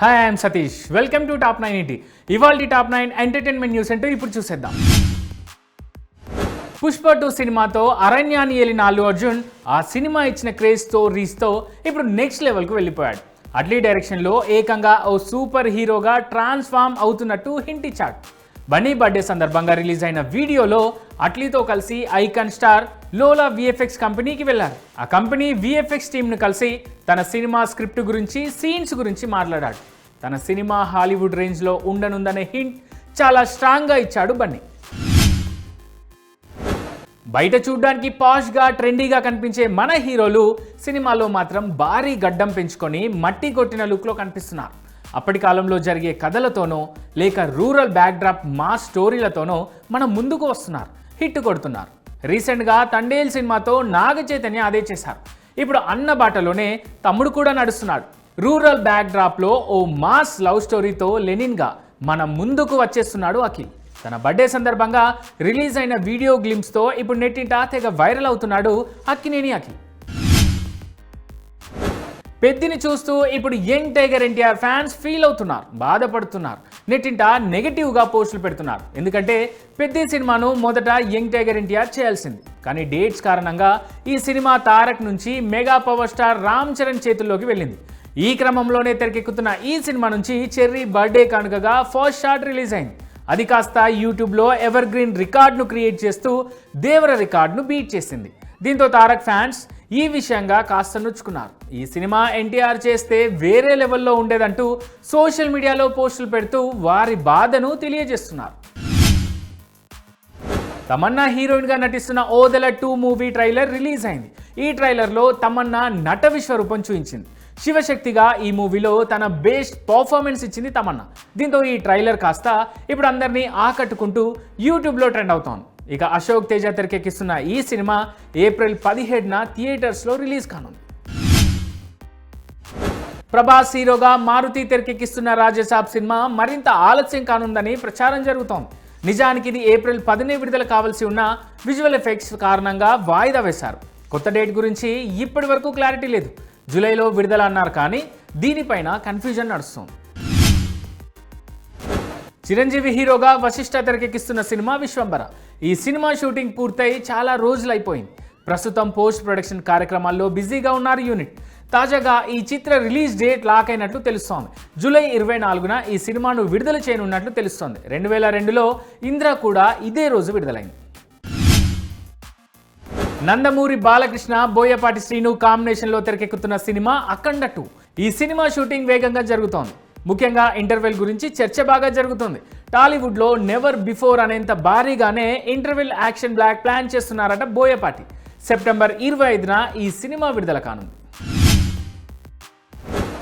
Hi I'm Satish welcome to top nine eighty ఇవాళ top nine entertainment news అంటే ఇప్పుడు చూసేద్దాం. పుష్ప టూ సినిమాతో అరణ్యాన్ని ఏలిన అల్లు అర్జున్ ఆ సినిమా ఇచ్చిన క్రేజ్తో రీస్తో ఇప్పుడు నెక్స్ట్ లెవెల్కు వెళ్ళిపోయాడు. అట్లీ డైరెక్షన్లో ఏకంగా ఓ సూపర్ హీరోగా ట్రాన్స్ఫార్మ్ అవుతున్నట్టు హింట్ ఇచ్చాడు. బన్నీ బర్త్డే సందర్భంగా రిలీజ్ అయిన వీడియోలో అట్లీతో కలిసి ఐకాన్ స్టార్ లోలా విఎఫ్ఎక్స్ కంపెనీకి వెళ్ళారు. ఆ కంపెనీ విఎఫ్ఎక్స్ టీంను కలిసి తన సినిమా స్క్రిప్ట్ గురించి సీన్స్ గురించి మాట్లాడాడు. తన సినిమా హాలీవుడ్ రేంజ్లో ఉండనుందనే హింట్ చాలా స్ట్రాంగ్గా ఇచ్చాడు బన్నీ. బయట చూడ్డానికి పాష్గా ట్రెండీగా కనిపించే మన హీరోలు సినిమాలో మాత్రం భారీ గడ్డం పెంచుకొని మట్టి కొట్టిన లుక్లో కనిపిస్తున్నారు. అప్పటి కాలంలో జరిగే కథలతోనో లేక రూరల్ బ్యాక్డ్రాప్ మా స్టోరీలతోనో మనం ముందుకు వస్తున్నారు హిట్ కొడుతున్నారు. రీసెంట్గా తండేల్ సినిమాతో నాగ చైతన్య అదే చేశారు. ఇప్పుడు అన్న బాటలోనే తమ్ముడు కూడా నడుస్తున్నాడు. రూరల్ బ్యాక్డ్రాప్లో ఓ మాస్ లవ్ స్టోరీతో లెనిన్గా మన ముందుకు వచ్చేస్తున్నాడు అఖిల్. తన బర్త్డే సందర్భంగా రిలీజ్ అయిన వీడియో గ్లిమ్స్తో ఇప్పుడు నెట్టింటా తెగ వైరల్ అవుతున్నాడు అక్కినేని అఖిల్. పెద్దిని చూస్తూ ఇప్పుడు young tiger NTR fans feel అవుతున్నారు బాధపడుతున్నారు నెట్టింట నెగటివ్గా పోస్టులు పెడుతున్నారు. ఎందుకంటే పెద్ది సినిమాను మొదట యంగ్ టైగర్ ఎన్టీఆర్ చేయాల్సింది. కానీ డేట్స్ కారణంగా ఈ సినిమా తారక్ నుంచి mega power star Ram Charan చేతుల్లోకి వెళ్ళింది. ఈ క్రమంలోనే తెరకెక్కుతున్న ఈ సినిమా నుంచి చెర్రీ బర్త్డే కానుకగా ఫస్ట్ షాట్ రిలీజ్ అయింది. అది కాస్త యూట్యూబ్లో ఎవర్ గ్రీన్ రికార్డ్ను క్రియేట్ చేస్తూ దేవర రికార్డ్ను బీట్ చేసింది. దీంతో తారక్ ఫ్యాన్స్ ఈ విషయంగా కాస్త నొచ్చుకున్నారు. ఈ సినిమా ఎన్టీఆర్ చేస్తే వేరే లెవెల్లో ఉండేదంటూ సోషల్ మీడియాలో పోస్టులు పెడుతూ వారి బాధను తెలియజేస్తున్నారు. తమన్నా హీరోయిన్గా నటిస్తున్న Odela two movie trailer release అయింది. ఈ ట్రైలర్లో తమన్నా నట విశ్వరూపం చూపించింది. శివశక్తిగా ఈ మూవీలో తన బెస్ట్ పర్ఫార్మెన్స్ ఇచ్చింది తమన్నా. దీంతో ఈ ట్రైలర్ కాస్త ఇప్పుడు అందరినీ ఆకట్టుకుంటూ యూట్యూబ్లో ట్రెండ్ అవుతోంది. ఇక అశోక్ తేజ తెరకెక్కిస్తున్న ఈ సినిమా ఏప్రిల్ పదిహేడున థియేటర్స్లో రిలీజ్ కానుంది. ప్రభాస్ హీరోగా మారుతి తెరకెక్కిస్తున్న రాజసాబ్ సినిమా మరింత ఆలస్యం కానుందని ప్రచారం జరుగుతోంది. నిజానికి ఇది ఏప్రిల్ పదినే విడుదల కావాల్సి ఉన్న విజువల్ ఎఫెక్ట్స్ కారణంగా వాయిదా వేశారు. కొత్త డేట్ గురించి ఇప్పటి వరకు క్లారిటీ లేదు. జూలైలో విడుదల అన్నారు కానీ దీనిపైన కన్ఫ్యూజన్ నడుస్తుంది. చిరంజీవి హీరోగా వశిష్ఠ తెరకెక్కిస్తున్న సినిమా విశ్వంబర ఈ సినిమా షూటింగ్ పూర్తయి చాలా రోజులు అయిపోయింది ప్రస్తుతం పోస్ట్ ప్రొడక్షన్ కార్యక్రమాల్లో బిజీగా ఉన్నారు యూనిట్. తాజాగా ఈ చిత్ర రిలీజ్ డేట్ లాక్ అయినట్లు తెలుస్తోంది. జూలై ఇరవై నాలుగున ఈ సినిమాను విడుదల చేయనున్నట్లు తెలుస్తోంది. రెండు వేల రెండులో ఇంద్ర కూడా ఇదే రోజు విడుదలైంది. నందమూరి బాలకృష్ణ బోయపాటి శ్రీను కాంబినేషన్లో తెరకెక్కుతున్న సినిమా అఖండ టూ. ఈ సినిమా షూటింగ్ వేగంగా జరుగుతోంది. ముఖ్యంగా ఇంటర్వెల్ గురించి చర్చ బాగా జరుగుతుంది. టాలీవుడ్లో నెవర్ బిఫోర్ అనేంత భారీగానే ఇంటర్వెల్ యాక్షన్ బ్లాక్ ప్లాన్ చేస్తున్నారట బోయపాటి. సెప్టెంబర్ ఇరవై ఐదున ఈ సినిమా విడుదల కానుంది.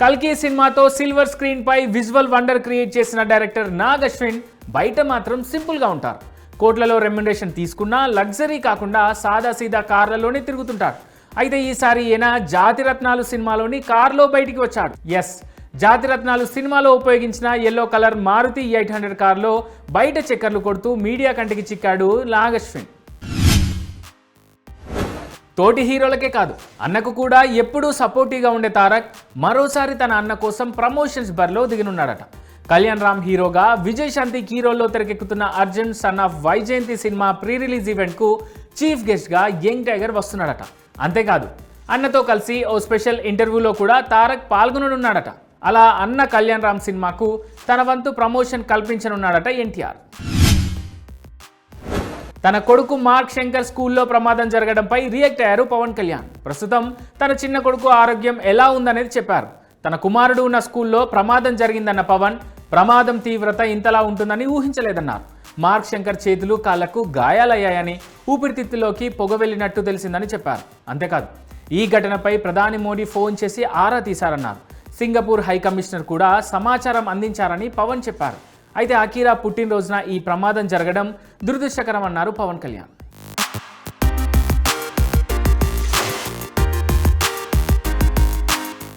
కల్కి సినిమాతో సిల్వర్ స్క్రీన్ పై విజువల్ వండర్ క్రియేట్ చేసిన డైరెక్టర్ నాగ్ అశ్విన్ బయట మాత్రం సింపుల్గా ఉంటారు. కోట్లలో రెమ్యునరేషన్ తీసుకున్నా లగ్జరీ కాకుండా సాదా సీదా కార్లలోనే తిరుగుతుంటారు. అయితే ఈసారి ఈయన జాతిరత్నాలు సినిమాలోని కార్లో బయటికి వచ్చాడు. ఎస్ జాతిరత్నాలు సినిమాలో ఉపయోగించిన yellow colour Maruti eight hundred కార్లో బయట చక్కర్లు కొడుతూ మీడియా కంటికి చిక్కాడు నాగశ్విన్. తోటి హీరోలకే కాదు అన్నకు కూడా ఎప్పుడూ సపోర్టివ్గా ఉండే తారక్ మరోసారి తన అన్న కోసం ప్రమోషన్స్ బరిలో దిగనున్నాడట. కళ్యాణ్ రామ్ హీరోగా విజయ్ శాంతి హీరోల్లో తెరకెక్కుతున్న Arjun son of Vyjayanthi cinema pre release ఈవెంట్కు చీఫ్ గెస్ట్గా యంగ్ టైగర్ వస్తున్నాడట. అంతేకాదు అన్నతో కలిసి ఓ స్పెషల్ ఇంటర్వ్యూలో కూడా తారక్ పాల్గొననున్నాడట. అలా అన్న కళ్యాణ్ రామ్ సినిమాకు తన వంతు ప్రమోషన్ కల్పించనున్నాడట ఎన్టీఆర్. తన కొడుకు మార్క్ శంకర్ స్కూల్లో ప్రమాదం జరగడంపై రియాక్ట్ అయ్యారు పవన్ కళ్యాణ్. ప్రస్తుతం తన చిన్న కొడుకు ఆరోగ్యం ఎలా ఉందనేది చెప్పారు. తన కుమారుడు ఉన్న స్కూల్లో ప్రమాదం జరిగిందన్న పవన్ ప్రమాదం తీవ్రత ఇంతలా ఉంటుందని ఊహించలేదన్నారు. మార్క్ శంకర్ చేతులు కాళ్ళకు గాయాలయ్యాయని ఊపిరితిత్తులోకి పొగ వెళ్ళినట్టు తెలిసిందని చెప్పారు. అంతేకాదు ఈ ఘటనపై ప్రధాని మోడీ ఫోన్ చేసి ఆరా తీశారన్నారు. సింగపూర్ హై కమిషనర్ కూడా సమాచారం అందించారని పవన్ చెప్పారు. అయితే అకీరా పుట్టినరోజున ఈ ప్రమాదం జరగడం దురదృష్టకరం అన్నారు పవన్ కళ్యాణ్.